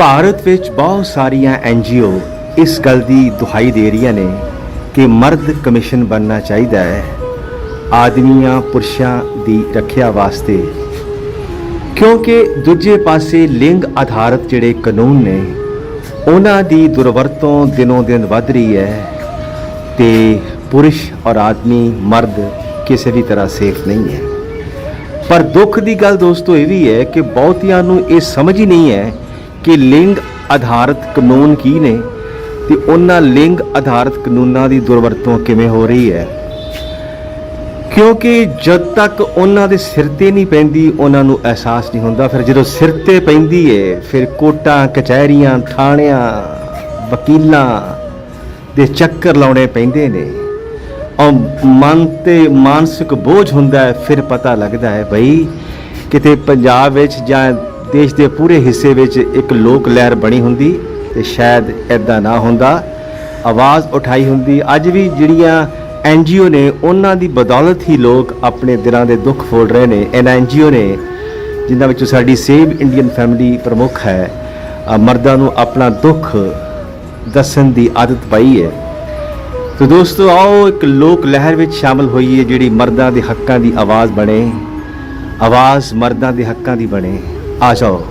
ਭਾਰਤ ਵਿੱਚ ਬਹੁਤ ਸਾਰੀਆਂ ਐਨਜੀਓ ਇਸ ਗੱਲ ਦੀ ਦੁਹਾਈ ਦੇ ਰਹੀਆਂ ਨੇ ਕਿ ਮਰਦ ਕਮਿਸ਼ਨ ਬਣਨਾ ਚਾਹੀਦਾ ਹੈ। ਆਦਮੀਆਂ ਪੁਰਸ਼ਾਂ ਦੀ ਰੱਖਿਆ ਵਾਸਤੇ। ਕਿਉਂਕਿ ਦੂਜੇ ਪਾਸੇ ਲਿੰਗ ਆਧਾਰਿਤ ਜਿਹੜੇ ਕਾਨੂੰਨ ਨੇ, ਉਹਨਾਂ ਦੀ ਦੁਰਵਰਤੋਂ ਦਿਨੋਂ ਦਿਨ ਵੱਧ ਰਹੀ ਹੈ ਤੇ ਪੁਰਸ਼ ਔਰ ਆਦਮੀ ਮਰਦ ਕਿਸੇ ਵੀ ਤਰ੍ਹਾਂ ਸੇਫ ਨਹੀਂ ਹੈ। ਪਰ ਦੁੱਖ ਦੀ ਗੱਲ ਦੋਸਤੋ ਇਹ ਵੀ ਹੈ ਕਿ ਬਹੁਤਿਆਂ ਨੂੰ ਇਹ ਸਮਝ ਹੀ ਨਹੀਂ ਹੈ ਕਿ ਲਿੰਗ ਆਧਾਰਿਤ ਕਾਨੂੰਨ ਕੀ ਨੇ ਤੇ ਉਹਨਾਂ ਲਿੰਗ ਆਧਾਰਿਤ ਕਾਨੂੰਨਾਂ ਦੀ ਦੁਰਵਰਤੋਂ ਕਿਵੇਂ ਹੋ ਰਹੀ ਹੈ? ਕਿਉਂਕਿ ਜਦ ਤੱਕ ਉਹਨਾਂ ਦੇ ਸਿਰ ਤੇ ਨਹੀਂ ਪੈਂਦੀ, ਉਹਨਾਂ ਨੂੰ ਅਹਿਸਾਸ ਨਹੀਂ ਹੁੰਦਾ। ਫਿਰ ਜਦੋਂ ਸਿਰ ਤੇ ਪੈਂਦੀ ਏ, ਫਿਰ ਕੋਟਾਂ, ਕਚਹਿਰੀਆਂ, ਥਾਣਿਆਂ, ਵਕੀਲਾਂ ਦੇ ਚੱਕਰ ਲਾਉਣੇ ਪੈਂਦੇ ਨੇ। ਔਰ ਮਨ ਤੇ ਮਾਨਸਿਕ ਬੋਝ ਹੁੰਦਾ ਹੈ, ਫਿਰ ਪਤਾ ਲੱਗਦਾ ਹੈ ਭਈ ਕਿਤੇ ਪੰਜਾਬ ਵਿੱਚ ਜਾਂ ਦੇਸ਼ ਦੇ ਪੂਰੇ ਹਿੱਸੇ ਵਿੱਚ ਇੱਕ ਲੋਕ ਲਹਿਰ ਬਣੀ ਹੁੰਦੀ ਤੇ ਸ਼ਾਇਦ ਐਦਾਂ ਨਾ ਹੁੰਦਾ। ਆਵਾਜ਼ ਉਠਾਈ ਹੁੰਦੀ। ਅੱਜ ਵੀ ਜਿਹੜੀਆਂ ਐਨਜੀਓ ਨੇ, ਉਹਨਾਂ ਦੀ ਬਦੌਲਤ ਹੀ ਲੋਕ ਆਪਣੇ ਦਿਲਾਂ ਦੇ ਦੁੱਖ ਫੋੜ ਰਹੇ ਨੇ। ਇਹਨਾਂ ਐਨਜੀਓ ਨੇ, ਜਿਨ੍ਹਾਂ ਵਿੱਚੋਂ ਸਾਡੀ ਸੇਵ ਇੰਡੀਅਨ ਫੈਮਿਲੀ ਪ੍ਰਮੁੱਖ ਹੈ ਮਰਦਾਂ ਨੂੰ ਆਪਣਾ ਦੁੱਖ ਦੱਸਣ ਦੀ ਆਦਤ ਪਾਈ ਹੈ। ਤੋ ਦੋਸਤੋ, ਆਓ ਇੱਕ ਲੋਕ ਲਹਿਰ ਵਿੱਚ ਸ਼ਾਮਲ ਹੋਈਏ, ਜਿਹੜੀ ਮਰਦਾਂ ਦੇ ਹੱਕਾਂ ਦੀ ਆਵਾਜ਼ ਬਣੇ, ਆਵਾਜ਼ ਮਰਦਾਂ ਦੇ ਹੱਕਾਂ ਦੀ ਬਣੇ। Also.